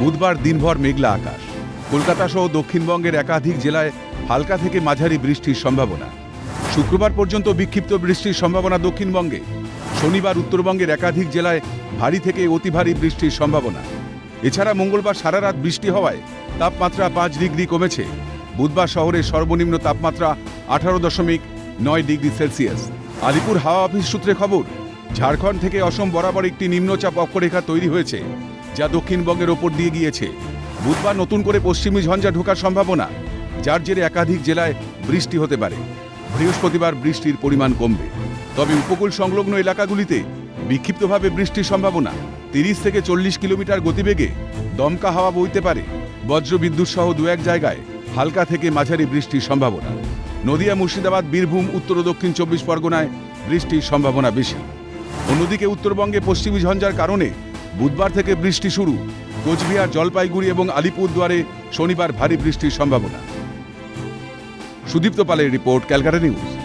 বুধবার দিনভর মেঘলা আকাশ। কলকাতা সহ দক্ষিণবঙ্গের একাধিক জেলায় হালকা থেকে মাঝারি বৃষ্টির সম্ভাবনা। শুক্রবার পর্যন্ত বিক্ষিপ্ত বৃষ্টির সম্ভাবনা দক্ষিণবঙ্গে। শনিবার উত্তরবঙ্গের একাধিক জেলায় ভারী থেকে অতি ভারী বৃষ্টির সম্ভাবনা। এছাড়া মঙ্গলবার সারা রাত বৃষ্টি হওয়ায় তাপমাত্রা পাঁচ ডিগ্রি কমেছে। বুধবার শহরের সর্বনিম্ন তাপমাত্রা আঠারো দশমিক নয় ডিগ্রি সেলসিয়াস। আলিপুর হাওয়া অফিস সূত্রে খবর, ঝাড়খণ্ড থেকে অসম বরাবর একটি নিম্নচাপ অক্ষরেখা তৈরি হয়েছে। যা দক্ষিণবঙ্গের ওপর দিয়ে গিয়েছে। বুধবার নতুন করে পশ্চিমী ঝঞ্ঝা ঢোকার সম্ভাবনা, যার জেরে একাধিক জেলায় বৃষ্টি হতে পারে। বৃহস্পতিবার বৃষ্টির পরিমাণ কমবে। তবে উপকূল সংলগ্ন এলাকাগুলিতে বিক্ষিপ্তভাবে বৃষ্টির সম্ভাবনা। তিরিশ থেকে চল্লিশ কিলোমিটার গতিবেগে দমকা হাওয়া বইতে পারে। বজ্রবিদ্যুৎ সহ দু এক জায়গায় হালকা থেকে মাঝারি বৃষ্টির সম্ভাবনা। নদিয়া, মুর্শিদাবাদ, বীরভূম, উত্তর ও দক্ষিণ চব্বিশ পরগনায় বৃষ্টির সম্ভাবনা বেশি। অন্যদিকে উত্তরবঙ্গে পশ্চিমী ঝঞ্ঝার কারণে বুধবার থেকে বৃষ্টি শুরু। কোচবিহার, জলপাইগুড়ি এবং আলিপুরদুয়ারে শনিবার ভারী বৃষ্টির সম্ভাবনা। সুদীপ্ত পালের রিপোর্ট, ক্যালকাটা নিউজ।